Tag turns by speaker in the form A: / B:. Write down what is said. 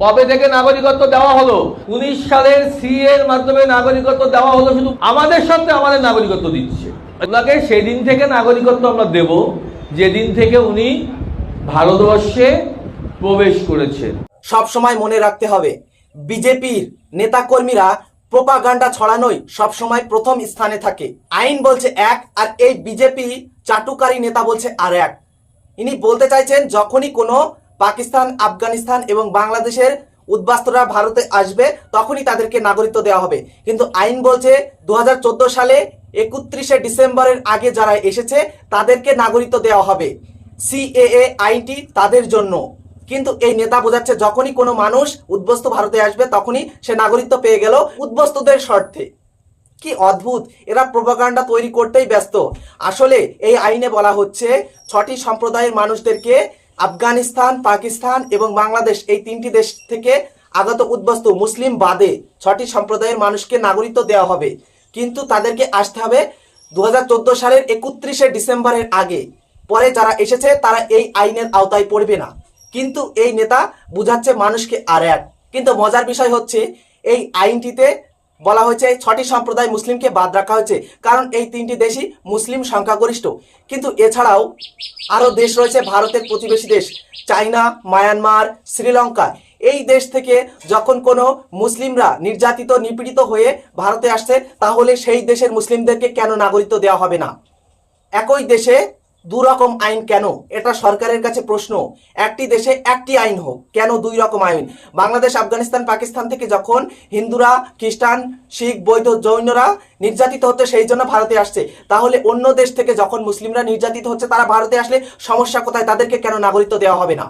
A: কবে থেকে নাগরিকত্ব দেওয়া হলো? উনিশ সালের সি এর মাধ্যমে নাগরিকত্ব দেওয়া হলো শুধু আমাদের সাথে আমাদের নাগরিকত্ব দিচ্ছে। ওনাকে সেদিন থেকে নাগরিকত্ব আমরা দেব, যেদিন থেকে উনি ভারতবর্ষে প্রবেশ করেছেন।
B: সব সময় মনে রাখতে হবে, বিজেপির নেতাকর্মীরা প্রোপাগান্ডা ছড়ানোই সব সময় প্রথম স্থানে থাকে। আইন বলছে এক, আর এই বিজেপি চাটুকারী নেতা বলছে আর এক। ইনি বলতে চাইছেন, যখনই কোনো পাকিস্তান, আফগানিস্তান এবং বাংলাদেশের উদ্বাস্তুরা ভারতে আসবে, তখনই তাদেরকে নাগরিকত্ব দেওয়া হবে। কিন্তু আইন বলছে দু হাজার চোদ্দ সালে একত্রিশে ডিসেম্বরের আগে যারা এসেছে, তাদেরকে নাগরিকত্ব দেওয়া হবে। সিএএ, আইনটি তাদের জন্য। কিন্তু এই নেতা বোঝাচ্ছে, যখনই কোনো মানুষ উদ্বস্ত ভারতে আসবে, তখনই সে নাগরিকত্ব পেয়ে গেল উদ্বস্তদের স্বার্থে। কি অদ্ভুত! এরা প্রোপাগান্ডা তৈরি করতেই ব্যস্ত। আসলে এই আইনে বলা হচ্ছে, ছটি সম্প্রদায়ের মানুষদেরকে আফগানিস্তান, পাকিস্তান এবং বাংলাদেশ এই তিনটি দেশ থেকে আগত উদ্বস্ত মুসলিম বাদে ছটি সম্প্রদায়ের মানুষকে নাগরিকত্ব দেওয়া হবে। কিন্তু তাদেরকে আসতে হবে দু হাজার চোদ্দ সালের একত্রিশে ডিসেম্বরের আগে। পরে যারা এসেছে, তারা এই আইনের আওতায় পড়বে না। কিন্তু এই নেতা বুঝাচ্ছে মানুষকে আর এক। কিন্তু মজার বিষয় হচ্ছে, এই আইনটিতে বলা হয়েছে, ছটি সম্প্রদায় মুসলিমকে বাদ রাখা হয়েছে, কারণ এই তিনটি দেশই মুসলিম সংখ্যাগরিষ্ঠ। কিন্তু এছাড়াও আরও দেশ রয়েছে ভারতের প্রতিবেশী দেশ চায়না মায়ানমার, শ্রীলঙ্কা। এই দেশ থেকে যখন কোনো মুসলিমরা নির্যাতিত, নিপীড়িত হয়ে ভারতে আসছে, তাহলে সেই দেশের মুসলিমদেরকে কেন নাগরিকত্ব দেওয়া হবে না? একই দেশে দু রকম আইন কেন? এটা সরকারের কাছে প্রশ্ন। একটি দেশে একটি আইন হোক, কেন দুই রকম আইন? বাংলাদেশ, আফগানিস্তান, পাকিস্তান থেকে যখন হিন্দুরা, খ্রিস্টান, শিখ বৈধ জৈনরা নির্যাতিত হচ্ছে, সেই জন্য ভারতে আসছে। তাহলে অন্য দেশ থেকে যখন মুসলিমরা নির্যাতিত হচ্ছে, তারা ভারতে আসলে সমস্যা কোথায়? তাদেরকে কেন নাগরিকত্ব দেওয়া হবে না?